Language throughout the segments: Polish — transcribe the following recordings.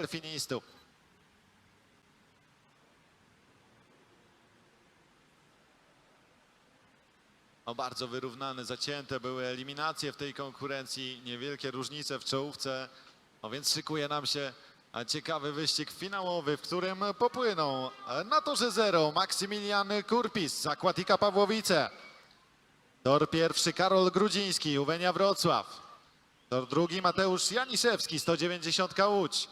delfinistów. O, bardzo wyrównane, zacięte były eliminacje w tej konkurencji, niewielkie różnice w czołówce, no więc szykuje nam się ciekawy wyścig finałowy, w którym popłyną na torze zero Maksymilian Kurpis z Aquatica Pawłowice. Tor pierwszy Karol Grudziński, Uwenia Wrocław. Tor drugi Mateusz Janiszewski, 190 Łódź.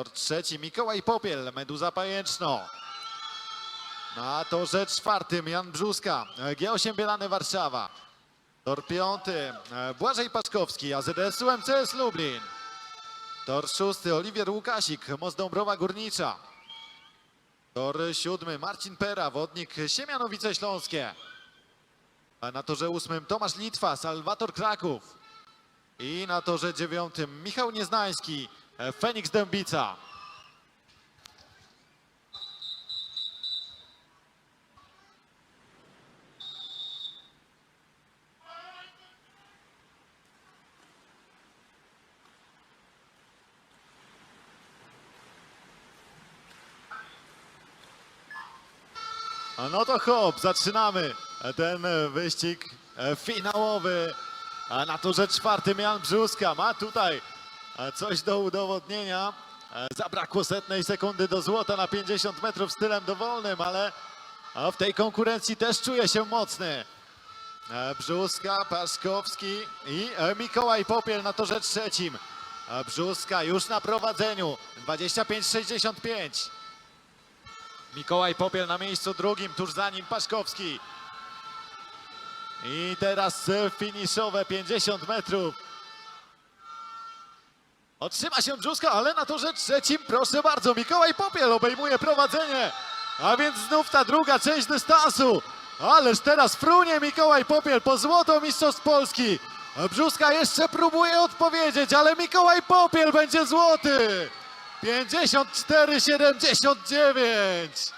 Tor trzeci Mikołaj Popiel, Meduza Pajęczno. Na torze czwartym Jan Brzuska, G8 Bielany Warszawa. Tor piąty Błażej Paczkowski, AZS UMCS Lublin. Tor szósty Oliwier Łukasik, Most Dąbrowa Górnicza. Tor siódmy Marcin Pera, Wodnik Siemianowice Śląskie. A na torze ósmym Tomasz Litwa, Salwator Kraków. I na torze dziewiątym Michał Nieznański, Feniks Dębica. No to hop, zaczynamy ten e, wyścig e, finałowy. A na torze czwartym Jan Brzuska ma tutaj e, coś do udowodnienia. E, Zabrakło setnej sekundy do złota na 50 metrów stylem dowolnym, ale w tej konkurencji też czuje się mocny. E, Brzuska, Paszkowski i e, Mikołaj Popiel na torze trzecim. E, Brzuska już na prowadzeniu, 25-65. Mikołaj Popiel na miejscu drugim, tuż za nim Paszkowski. I teraz e, finiszowe 50 metrów. Otrzyma się Brzuska, ale na torze trzecim, proszę bardzo, Mikołaj Popiel obejmuje prowadzenie. A więc znów ta druga część dystansu. Ależ teraz frunie Mikołaj Popiel po złoto Mistrzostw Polski. Brzuska jeszcze próbuje odpowiedzieć, ale Mikołaj Popiel będzie złoty. 54-79.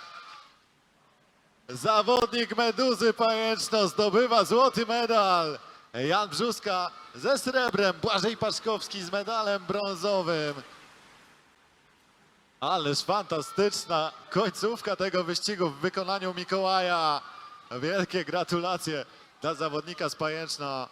Zawodnik Meduzy Pajęczno zdobywa złoty medal. Jan Brzuska ze srebrem, Błażej Paszkowski z medalem brązowym. Ależ fantastyczna końcówka tego wyścigu w wykonaniu Mikołaja. Wielkie gratulacje dla zawodnika z Pajęczna.